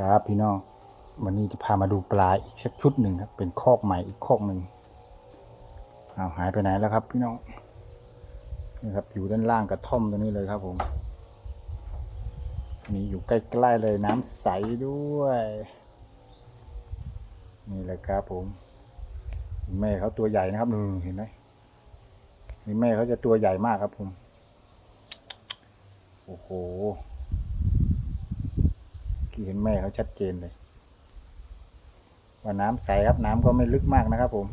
ครับพี่น้องวันนี้จะพามาดูปลาอีกสักชุดหนึ่งครับ เป็นคอกใหม่อีกคอกหนึ่งเอาหายไปไหนแล้วครับ พี่น้องนี่ครับอยู่ด้านล่างกระท่อมตรงนี้เลยครับผมมีอยู่ใกล้ๆเลยน้ำใสด้วย นี่แหละครับผมแม่เขาตัวใหญ่นะครับดูเห็นไหมนี่แม่เขาจะตัวใหญ่มากครับผมโอ้โห เห็นแม่เขาชัดเจนเลย ว่าน้ำใสครับน้ำก็ไม่ลึกมากนะครับผม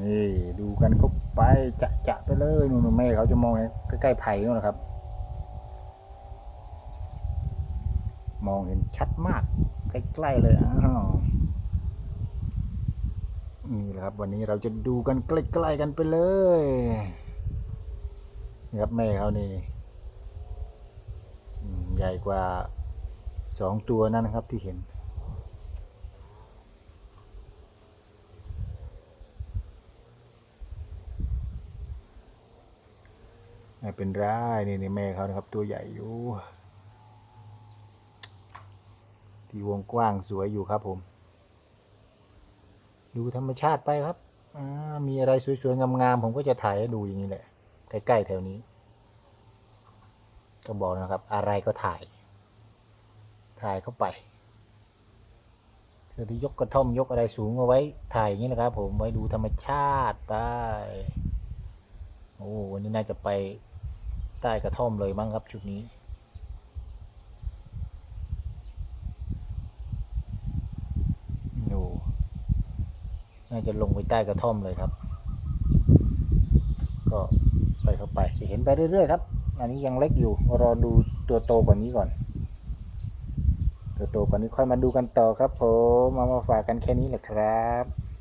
นี่ดูกันก็ไปจะจะไปเลยนู่นแม่เขาจะมองใกล้ๆไผ่นู่นนะครับ มองเห็นชัดมาก ใกล้ๆเลยอ้าวนี่แหละครับวันนี้เราจะดูกันใกล้ๆกันไปเลย นี่ครับแม่เขานี่ ญ่กว่าสองตัวนั่นนะครับที่เห็น เป็นไรนี่นี่แม่เขานะครับ ตัวใหญ่อยู่ ที่วงกว้างสวยอยู่ครับผม ดูธรรมชาติไปครับ มีอะไรสวยๆงามๆผมก็จะถ่ายให้ดูอย่างนี้แหละ ใกล้ๆแถวนี้ ก็บอกนะครับ อะไรก็ถ่าย ถ่ายเข้าไปคือที่ยกกระท่อมยกอะไรสูงเอาไว้ถ่ายอย่างนี้นะครับ ผมไว้ดูธรรมชาติไปโอ้วันนี้น่าจะไปใต้กระท่อมเลยมั้งครับชุดนี้น่าจะลงไปใต้กระท่อมเลยครับ ก็ไปเข้าไปจะเห็นไปเรื่อยๆครับ อันนี้ยังเล็กอยู่ รอดูตัวโตกว่านี้ก่อน ตัวโตกว่านี้ค่อยมาดูกันต่อครับผม มามาฝากกันแค่นี้แหละครับ